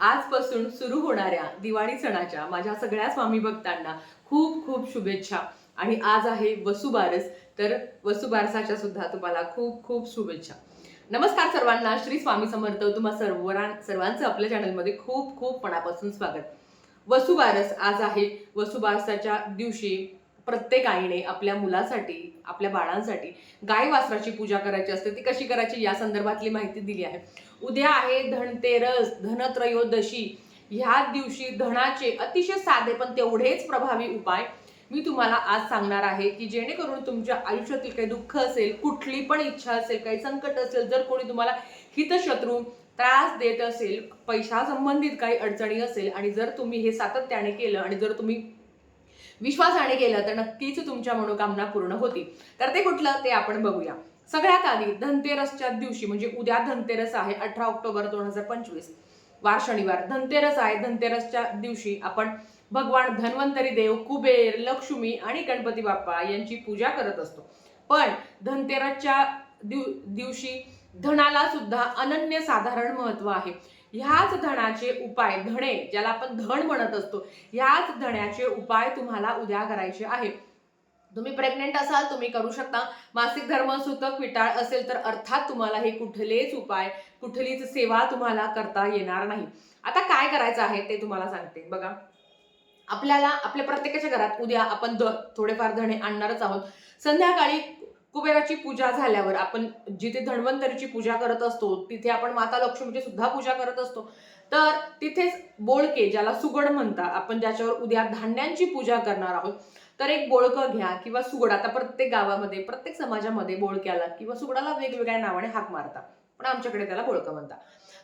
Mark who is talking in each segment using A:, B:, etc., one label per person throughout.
A: आजपासून सुरू होणाऱ्या दिवाळी सणाच्या माझ्या सगळ्या स्वामी भक्तांना खूप खूप शुभेच्छा. आणि आज आहे वसुबारस तर वसुबारसाच्या सुद्धा तुम्हाला खूप खूप शुभेच्छा. नमस्कार सर्वांना श्री स्वामी समर्थ तुम्हा सर्वां सर्वांचं आपल्या चॅनलमध्ये खूप खूप मनापासून स्वागत. वसुबारस आज आहे वसुबारसाच्या दिवशी प्रत्येक आईने आपल्या मुलासाठी आपल्या बाळांसाठी गाय वासराची पूजा करायची असते. ती कशी करायची? या संदर्भातली माहिती दिली आहे. उद्या आहे धनतेरस धनत्रयोदशी. ह्या दिवशी धनाचे अतिशय साधे पण तेवढेच प्रभावी उपाय मी तुम्हाला आज सांगणार आहे की जेणेकरून तुमच्या आयुष्यातील काही दुःख असेल कुठली पण इच्छा असेल काही संकट असेल जर कोणी तुम्हाला हितशत्रू त्रास देत असेल पैशासंबंधित काही अडचणी असेल आणि जर तुम्ही हे सातत्याने केलं आणि जर तुम्ही विश्वासाने केलं तर नक्कीच तुमच्या मनोकामना पूर्ण होतील. तर ते कुठलं ते आपण बघूया. सगळ्यात आधी धनतेरसच्या दिवशी म्हणजे उद्या धनतेरस आहे अठरा ऑक्टोबर दोन हजार पंचवीस. वार शनिवार धनतेरस आहे धनतेरसच्या दिवशी आपण भगवान धन्वंतरी देव कुबेर लक्ष्मी आणि गणपती बाप्पा यांची पूजा करत असतो. पण धनतेरसच्या दिव दिवशी धनाला सुद्धा अनन्य साधारण महत्त्व आहे. ह्याच धनाचे उपाय धणे ज्याला आपण धन म्हणत असतो ह्याच धण्याचे उपाय तुम्हाला उद्या करायचे आहे. तुम्ही प्रेग्नेंट असाल तुम्ही करू शकता. मासिक धर्मसूतक विटाळ असेल तर अर्थात तुम्हाला हे कुठलेच उपाय कुठलीच सेवा तुम्हाला करता येणार नाही. आता काय करायचं आहे ते तुम्हाला सांगते. बघा आपल्याला आपल्या प्रत्येकाच्या घरात उद्या आपण द थोडेफार धणे आणणारच आहोत. संध्याकाळी कुबेराची पूजा झाल्यावर आपण जिथे धन्वंतरीची पूजा करत असतो तिथे आपण माता लक्ष्मीची सुद्धा पूजा करत असतो. तर तिथेच बोळके ज्याला सुगड म्हणतात आपण ज्याच्यावर उद्या धान्यांची पूजा करणार आहोत तर एक बोळकं घ्या किंवा सुगड. आता प्रत्येक गावामध्ये प्रत्येक समाजामध्ये बोळक्याला किंवा सुगडाला वेगवेगळ्या नावाने हाक मारतात. पण आमच्याकडे त्याला बोळकं म्हणतात.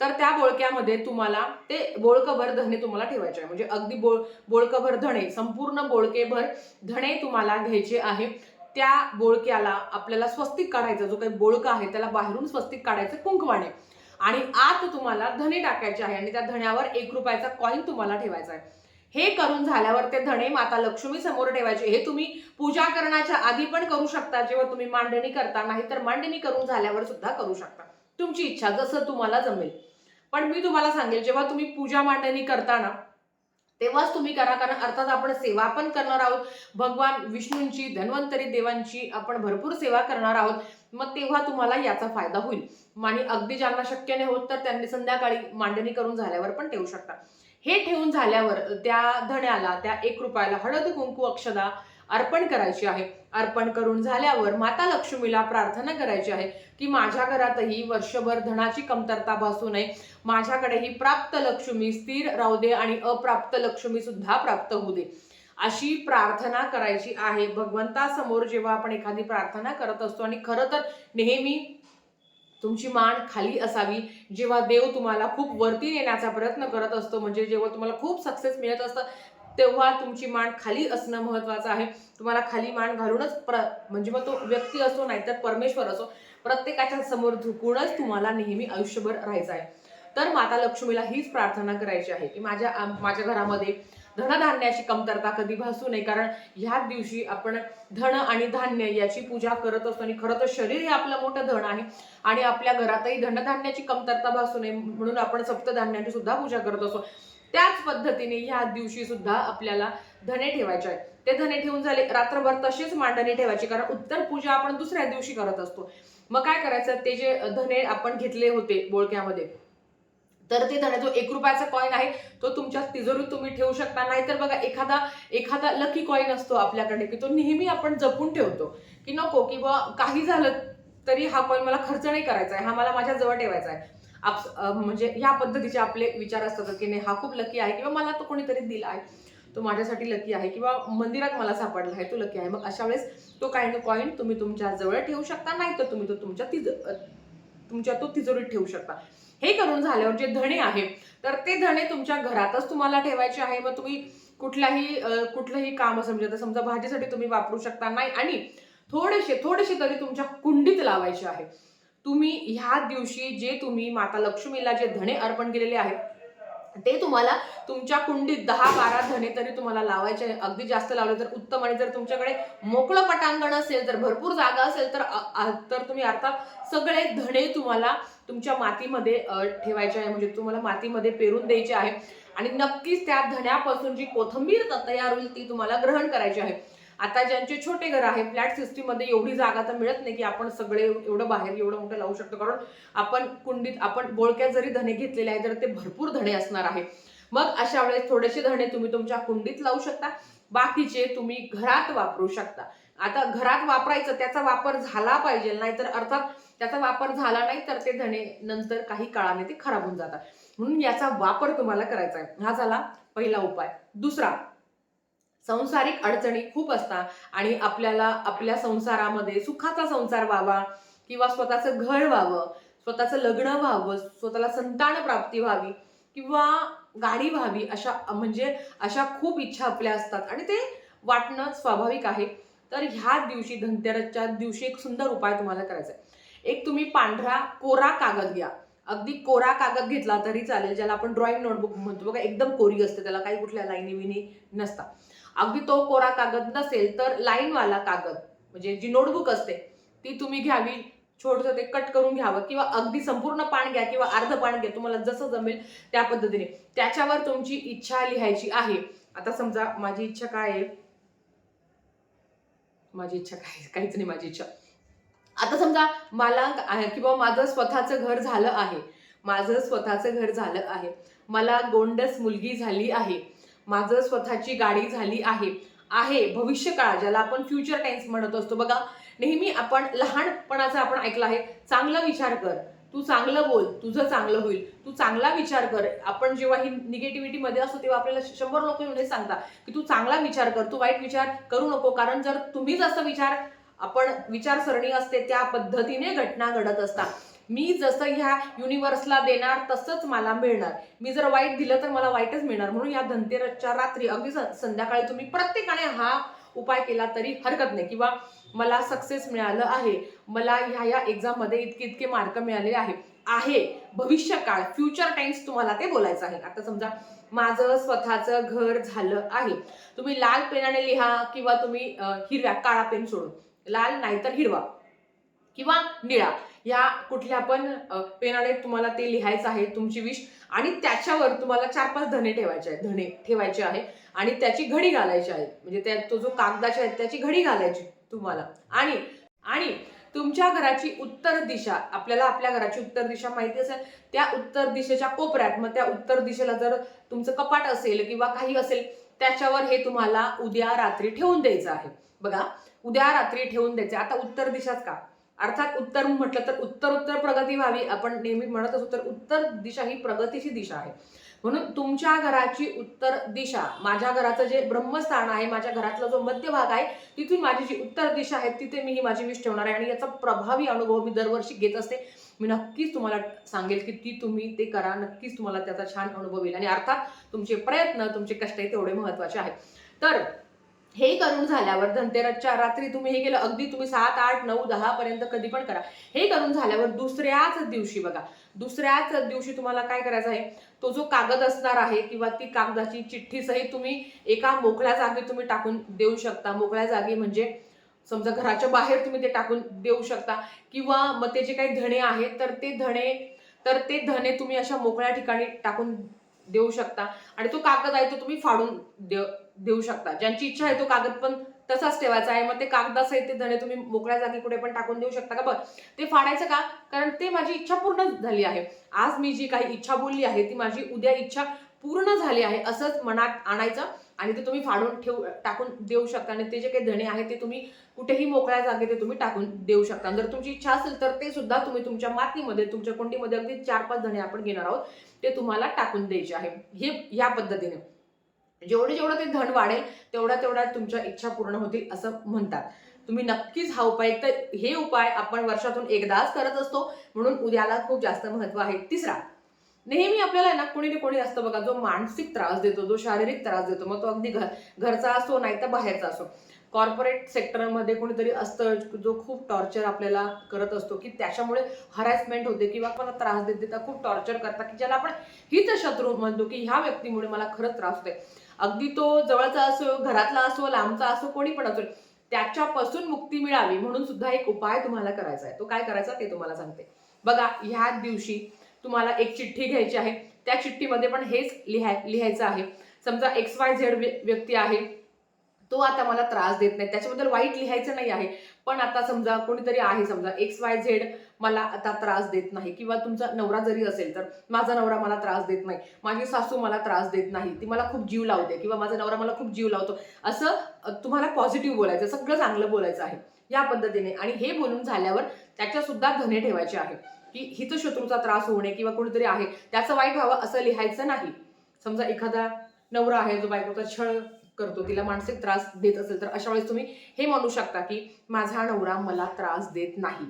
A: तर त्या बोळक्यामध्ये तुम्हाला ते बोळकभर धणे तुम्हाला ठेवायचे आहे. म्हणजे अगदी बोळ बोळकभर धणे संपूर्ण बोळकेभर धणे तुम्हाला घ्यायचे आहे. त्या बोळक्याला आपल्याला स्वस्तिक काढायचा जो काही बोळका आहे त्याला बाहेरून स्वस्तिक काढायचं कुंकवाने. आणि आत तुम्हाला धणे टाकायचे आहे आणि त्या धण्यावर एक रुपयाचा कॉईन तुम्हाला ठेवायचा आहे. हे करून झाल्यावर ते धणे माता लक्ष्मी समोर ठेवायचे. हे तुम्ही पूजा करण्याच्या आधी पण करू शकता. जेव्हा तुम्ही मांडणी करता नाही तर मांडणी करून झाल्यावर सुद्धा करू शकता. तुमची इच्छा जसं तुम्हाला जमेल. पण मी तुम्हाला सांगेल जेव्हा तुम्ही पूजा मांडणी करताना तेव्हाच तुम्ही करा कारण अर्थात आपण सेवा पण करणार आहोत. भगवान विष्णूंची धन्वंतरी देवांची आपण भरपूर सेवा करणार आहोत. मग तेव्हा तुम्हाला याचा फायदा होईल. आणि अगदी ज्यांना शक्य नाही होत तर त्यांनी संध्याकाळी मांडणी करून झाल्यावर पण ठेवू शकता. हे ठेवून झाल्यावर त्या धण्याला त्या एक रुपयाला हळद कुंकू अक्षदा अर्पण करायची आहे. अर्पण करून झाल्यावर माता लक्ष्मीला प्रार्थना करायची आहे की माझ्या घरातही वर्षभर धनाची कमतरता भासू नये. माझ्याकडे ही प्राप्त लक्ष्मी स्थिर राहू दे आणि अप्राप्त लक्ष्मी सुद्धा प्राप्त होऊ दे. अशी प्रार्थना करायची आहे. भगवंतासमोर जेव्हा आपण एखादी प्रार्थना करत असतो आणि खरं तर नेहमी तुमची मान खाली असावी. जेव्हा देव तुम्हाला खूप वरती नेण्याचा प्रयत्न करत असतो म्हणजे जेव्हा तुम्हाला खूप सक्सेस मिळत असतं तेव्हा तुमची मान खाली असणं महत्वाचं आहे. तुम्हाला खाली मान घालूनच प्र म्हणजे मग तो व्यक्ती असो नाहीतर परमेश्वर असो प्रत्येकाच्या समोर झुकूनच तुम्हाला नेहमी आयुष्यभर राहायचं आहे. तर माता लक्ष्मीला हीच प्रार्थना करायची आहे की माझ्या माझ्या घरामध्ये धनधान्याची कमतरता कधी भासू नये. कारण ह्या दिवशी आपण धन आणि धान्य याची पूजा करत असतो आणि खरं तर शरीर हे आपलं मोठं धन आहे. आणि आपल्या घरातही धनधान्याची कमतरता भासू नये म्हणून आपण सप्तधान्याची सुद्धा पूजा करत असतो. त्याच पद्धतीने ह्या दिवशी सुद्धा आपल्याला धने ठेवायचे आहेत. ते धने ठेवून झाले रात्रभर तशीच मांडणी ठेवायची कारण उत्तर पूजा आपण दुसऱ्या दिवशी करत असतो. मग काय करायचं? ते जे धने आपण घेतले होते बोळक्यामध्ये तर ते धडा जो एक रुपयाचा कॉईन आहे तो तुमच्या तिजोरीत तुम्ही ठेवू शकता. नाहीतर बघा एखादा एखादा लकी कॉईन असतो आपल्याकडे की तो नेहमी आपण जपून ठेवतो. की नको की बा काही झालं तरी हा कॉईन मला खर्च नाही करायचा आहे हा मला माझ्या जवळ ठेवायचा आहे. आप म्हणजे ह्या पद्धतीचे आपले विचार असतात की नाही हा खूप लकी आहे किंवा मला तो कोणीतरी दिला आहे तो माझ्यासाठी लकी आहे किंवा मंदिरात मला सापडला आहे तो लकी आहे. मग अशा वेळेस तो काही कॉईन तुम्ही तुमच्या जवळ ठेवू शकता नाही तर तुम्ही तो तुमच्या तिज तुमच्या तो तिजोरीत ठेवू शकता. हे करून झाल्यावर जे धणे आहे तर ते धणे तुमच्या घरातच तुम्हाला ठेवायचे आहे मग तुम्ही कुठल्याही कुठलंही काम असं म्हणजे समजा भाजीसाठी तुम्ही वापरू शकता नाही आणि थोडेसे थोडेसे तरी तुमच्या कुंडीत लावायचे आहे तुम्ही ह्या दिवशी जे तुम्ही माता लक्ष्मीला जे धणे अर्पण केलेले आहेत ते तुम्हाला तुमच्या कुंडीत दहा बारा धणे तरी तुम्हाला लावायचे आहे. अगदी जास्त लावले तर उत्तम आणि जर तुमच्याकडे मोकळं पटांगण असेल तर भरपूर जागा असेल तर तर तुम्ही अर्थात सगळे धणे तुम्हाला तुमच्या मातीमध्ये ठेवायच्या ठेवायचे आहे. म्हणजे तुम्हाला मातीमध्ये पेरून द्यायचे आहे. आणि नक्कीच त्या धण्यापासून जी कोथंबीर तयार होईल ती तुम्हाला ग्रहण करायची आहे. आता ज्यांचे छोटे घर आहे फ्लॅट सिस्टीममध्ये एवढी जागा तर मिळत नाही की आपण सगळे एवढं बाहेर एवढं मोठं लावू शकतो. कारण आपण कुंडीत आपण बोळक्यात जरी धणे घेतलेले आहे तर ते भरपूर धणे असणार आहे. मग अशा वेळेस थोडेसे धणे तुम्ही तुमच्या कुंडीत लावू शकता. बाकीचे तुम्ही घरात वापरू शकता. आता घरात वापरायचं त्याचा वापर झाला पाहिजे. नाहीतर अर्थात त्याचा वापर झाला नाही तर ते धणे नंतर काही काळाने ते खराब होऊन जातात. म्हणून याचा वापर तुम्हाला करायचा आहे. हा झाला पहिला उपाय. दुसरा संसारिक अडचणी खूप असतात आणि आपल्याला आपल्या संसारामध्ये सुखाचा संसार व्हावा किंवा स्वतःचं घर व्हावं स्वतःचं लग्न व्हावं स्वतःला संतान प्राप्ती व्हावी किंवा गाडी व्हावी अशा म्हणजे अशा खूप इच्छा आपल्या असतात. आणि ते वाटणं स्वाभाविक आहे. तर ह्या दिवशी धनतेरसच्या दिवशी एक सुंदर उपाय तुम्हाला करायचा आहे. एक तुम्ही पांढरा कोरा कागद घ्या. अगदी कोरा कागद घेतला तरी चालेल ज्याला आपण ड्रॉइंग नोटबुक म्हणतो. बघा एकदम कोरी असते त्याला काही कुठल्या लाईनी विनी नसतात अगदी तो कोरा कागद नसेल तर लाईनवाला कागद म्हणजे जी नोटबुक असते ती तुम्ही घ्यावी. छोटंसं ते कट करून घ्यावं किंवा अगदी संपूर्ण पान घ्या किंवा अर्ध पान घ्या तुम्हाला जसं जमेल त्या पद्धतीने. त्याच्यावर तुमची इच्छा लिहायची आहे. आता समजा माझी इच्छा काय आहे? माझी इच्छा काय काहीच नाही माझी इच्छा. आता समजा मला किंवा माझं स्वतःचं घर झालं आहे. माझं स्वतःचं घर झालं आहे. मला गोंडस मुलगी झाली आहे. माझं स्वतःची गाडी झाली आहे. आहे भविष्य काळ ज्याला आपण फ्युचर टेन्स म्हणत असतो. बघा नेहमी आपण लहानपणाचा आपण ऐकलं आहे. चांगला विचार कर. तू चांगलं बोल तुझं चांगलं होईल. तू चांगला विचार कर. आपण जेव्हा ही निगेटिव्हिटीमध्ये असतो तेव्हा आपल्याला शंभर लोक येऊन सांगता सांगतात की तू चांगला विचार कर तू वाईट विचार करू नको. कारण जर तुम्ही जसं विचार आपण विचारसरणी असते त्या पद्धतीने घटना घडत असतात. मी जसं ह्या युनिव्हर्सला देणार तसंच मला मिळणार. मी जर वाईट दिलं तर मला वाईटच मिळणार. म्हणून या धनतेरसच्या रात्री अगदी संध्याकाळी तुम्ही प्रत्येकाने हा उपाय केला तरी हरकत नाही. किंवा मला सक्सेस मिळालं आहे. मला ह्या या एक्झाममध्ये इतके इतके मार्क मिळालेले आहे. आहे. भविष्य काळ फ्युचर टाइम्स तुम्हाला ते बोलायचं आहे. आता समजा माझं स्वतःचं घर झालं आहे. तुम्ही लाल पेनाने लिहा किंवा तुम्ही हिरव्या काळा पेन सोडून. लाल नाहीतर हिरवा किंवा निळा. या कुठल्या पण पेनाने तुम्हाला ते लिहायचं आहे तुमची विश आणि त्याच्यावर तुम्हाला चार पाच धने ठेवायचे आहेत. धने ठेवायचे आहे. आणि त्याची घडी घालायची आहे. म्हणजे त्या तो जो कागदाची आहे त्याची घडी घालायची. तुम्हाला. आणि आणि तुमच्या घराची उत्तर दिशा आपल्याला आपल्या घराची उत्तर दिशा माहिती असेल त्या उत्तर दिशेच्या कोपऱ्यात मग त्या उत्तर दिशेला जर तुमचं कपाट असेल किंवा काही असेल त्याच्यावर हे तुम्हाला उद्या रात्री ठेवून द्यायचं आहे. बघा उद्या रात्री ठेवून द्यायचं आता उत्तर दिशाच का? अर्थात उत्तर म्हटलं तर उत्तर उत्तर प्रगती व्हावी. आपण नेहमी म्हणत असतो तर उत्तर दिशा ही प्रगतीची दिशा आहे. म्हणून तुमच्या घराची उत्तर दिशा माझ्या घराचं जे ब्रह्मस्थान आहे माझ्या घरातला जो मध्यभाग आहे तिथून माझी जी उत्तर दिशा आहे तिथे मी ही माझी विष ठेवणार आहे आणि याचा प्रभावी अनुभव मी दरवर्षी घेत असते. मी नक्कीच तुम्हाला सांगेल की ती तुम्ही ते करा नक्कीच तुम्हाला त्याचा छान अनुभव येईल. आणि अर्थात तुमचे प्रयत्न तुमचे कष्ट आहे तेवढे महत्त्वाचे आहेत. तर हे करून झाल्यावर धनतेरसच्या रात्री तुम्ही हे केलं अगदी तुम्ही सात आठ नऊ दहा पर्यंत कधी पण करा. हे करून झाल्यावर दुसऱ्याच दिवशी बघा दुसऱ्याच दिवशी तुम्हाला काय करायचं आहे? तो जो कागद असणार आहे किंवा ती कागदाची चिठ्ठीसहित तुम्ही एका मोकळ्या जागी तुम्ही टाकून देऊ शकता. मोकळ्या जागी म्हणजे समजा घराच्या बाहेर तुम्ही ते टाकून देऊ शकता. किंवा मग ते जे काही धणे आहेत तर ते धणे तर ते धणे तुम्ही अशा मोकळ्या ठिकाणी टाकून देऊ शकता. आणि तो कागद आहे तो तुम्ही फाडून दे देऊ शकता. ज्यांची इच्छा आहे तो कागद पण तसाच ठेवायचा आहे. मग ते कागदासहित ते धणे तुम्ही मोकळ्या जागी कुठे पण टाकून देऊ शकता का? बरं. ते फाडायचं का? कारण ते माझी इच्छा पूर्ण झाली आहे. आज मी जी काही इच्छा बोलली आहे ती माझी उद्या इच्छा पूर्ण झाली आहे असंच मनात आणायचं आणि ते तुम्ही फाडून ठेवू टाकून देऊ शकता. आणि ते जे काही धणे आहेत ते तुम्ही कुठेही मोकळ्या जागे ते तुम्ही टाकून देऊ शकता. जर तुमची इच्छा असेल तर ते सुद्धा तुम्ही तुमच्या मातीमध्ये तुमच्या कोंडीमध्ये अगदी चार पाच धणे आपण घेणार आहोत ते तुम्हाला टाकून द्यायचे आहे. हे या पद्धतीने. जेवढे जेवढं ते धन वाढेल तेवढा तेवढा तुमच्या इच्छा पूर्ण होतील असं म्हणतात. तुम्ही नक्कीच हा उपाय तर हे उपाय आपण वर्षातून एकदाच करत असतो म्हणून उद्याला खूप जास्त महत्त्व आहे. तिसरा नेहमी आपल्याला ना कोणी ना कोणी असतं बघा जो मानसिक त्रास देतो जो शारीरिक त्रास देतो मग तो अगदी घर घरचा असो नाही तर बाहेरचा असो. कॉर्पोरेट सेक्टरमध्ये कोणीतरी असतं जो खूप टॉर्चर आपल्याला करत असतो की त्याच्यामुळे हरॅसमेंट होते किंवा मला त्रास देत देता खूप टॉर्चर करतात की ज्याला आपण हितशत्रू म्हणतो की ह्या व्यक्तीमुळे मला खरंच त्रास होते अगदी तो जवळचा असो घरातला असो लांबचा असो कोणी पण असो त्याच्यापासून मुक्ती मिळावी म्हणून सुद्धा एक उपाय तुम्हाला करायचा आहे. तो काय करायचा ते तुम्हाला सांगते. बघा ह्या दिवशी तुम्हाला एक चिठ्ठी घ्यायची आहे. त्या चिठ्ठीमध्ये पण हेच लिहाय लिहायचं आहे. समजा एक्स वाय झेड व्यक्ती आहे. तो आता मला त्रास देत नाही. त्याच्याबद्दल वाईट लिहायचं नाही आहे. पण आता समजा कोणीतरी आहे समजा एक्स वाय झेड मला आता त्रास देत नाही किंवा तुमचा नवरा जरी असेल तर माझा नवरा मला त्रास देत नाही. माझी सासू मला त्रास देत नाही. ती मला खूप जीव लावते किंवा माझा नवरा मला खूप जीव लावतो. असं तुम्हाला पॉझिटिव्ह बोलायचं सगळं चांगलं बोलायचं आहे. या पद्धतीने आणि हे बोलून झाल्यावर त्याच्या सुद्धा धने ठेवायचे आहे. की हितशत्रूचा त्रास होऊ नये किंवा कोणीतरी आहे त्याचं वाईट व्हावं असं लिहायचं नाही. समजा एखादा नवरा आहे जो बायकोचा छळ करतो तिला मानसिक त्रास देत असेल तर अशा वेळेस तुम्ही हे म्हणू शकता की माझा नवरा मला त्रास देत नाही.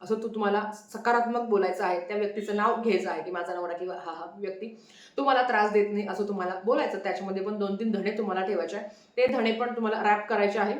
A: असं तो तुम्हाला सकारात्मक बोलायचं आहे त्या व्यक्तीचं नाव घ्यायचं आहे की माझा नवरा किंवा हा हा व्यक्ती तो मला त्रास देत नाही असं तुम्हाला बोलायचं त्याच्यामध्ये पण दोन तीन धणे तुम्हाला ठेवायचे आहे ते धणे पण तुम्हाला रॅप करायचे आहे.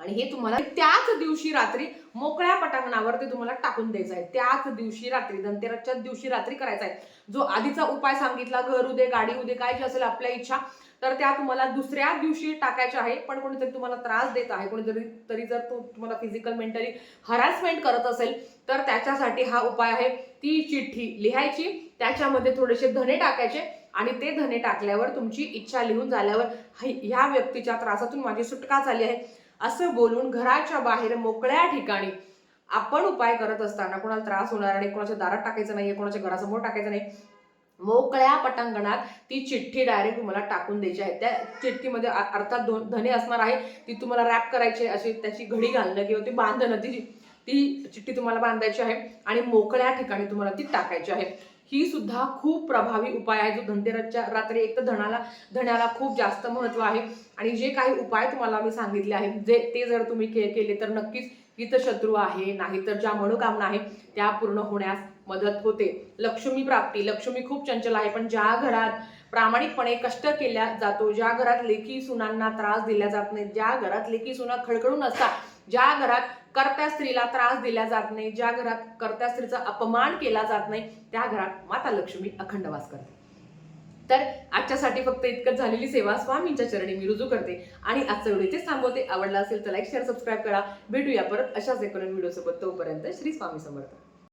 A: आणि हे तुम्हाला त्याच दिवशी रात्री मोकळ्या पटांगणावर ते तुम्हाला टाकून द्यायचं आहे. त्याच दिवशी रात्री धनतेरसच्याच दिवशी रात्री करायचा आहे. जो आधीचा उपाय सांगितला घर उदे गाडी उदे काय जे असेल आपल्या इच्छा तर त्या तुम्हाला दुसऱ्या दिवशी टाकायच्या आहे पण कोणीतरी तुम्हाला त्रास देत आहे कोणीतरी तरी जर तो तुम्हाला फिजिकल मेंटली हरासमेंट करत असेल तर त्याच्यासाठी हा उपाय आहे. ती चिठ्ठी लिहायची त्याच्यामध्ये थोडेसे धने टाकायचे आणि ते धने टाकल्यावर तुमची इच्छा लिहून झाल्यावर ह्या व्यक्तीच्या त्रासातून माझी सुटका झाली आहे. असं बोलून घराच्या बाहेर मोकळ्या ठिकाणी आपण उपाय करत असताना कोणाला त्रास होणार नाही कोणाच्या दारात टाकायचं नाही कोणाच्या घरासमोर टाकायचं नाही. मोकळ्या पटांगणात ती चिठ्ठी डायरेक्ट तुम्हाला टाकून द्यायची आहे. त्या चिठ्ठीमध्ये अर्थात दोन धने असणार आहे ती तुम्हाला रॅप करायची अशी त्याची घडी घालणं किंवा ती बांधणं ती ती चिठ्ठी तुम्हाला बांधायची आहे आणि मोकळ्या ठिकाणी तुम्हाला ती टाकायची आहे. ही सुद्धा खूप प्रभावी उपाय आहे. जो धनतेरसच्या रात्री एक तर धनाला धण्याला खूप जास्त महत्त्व आहे आणि जे काही उपाय तुम्हाला मी सांगितले आहेत जे ते जर तुम्ही के केले तर नक्कीच हितशत्रू आहे नाही तर ज्या मनोकामना आहे त्या पूर्ण होण्यास मदत होते. लक्ष्मी प्राप्ती. लक्ष्मी खूप चंचल आहे पण ज्या घरात प्रामाणिकपणे कष्ट केल्या जातो ज्या घरात लेखी सुनांना त्रास दिला जात नाही ज्या घरात लेखी सुना खळखळून असतात ज्या घरात कर्त्या स्त्रीला त्रास दिला जात नाही ज्या घरात कर्त्या स्त्रीचा अपमान केला जात नाही त्या घरात माता लक्ष्मी अखंड वास करते. तर आजच्यासाठी फक्त इतकंच झालेली सेवा स्वामींच्या चरणी मी रुजू करते आणि आजचा व्हिडिओ इथेच थांबवते. आवडला असेल तर लाईक शेअर सबस्क्राईब करा. भेटूया परत अशाच एक व्हिडिओसोबत तोपर्यंत श्री स्वामी समर्थ.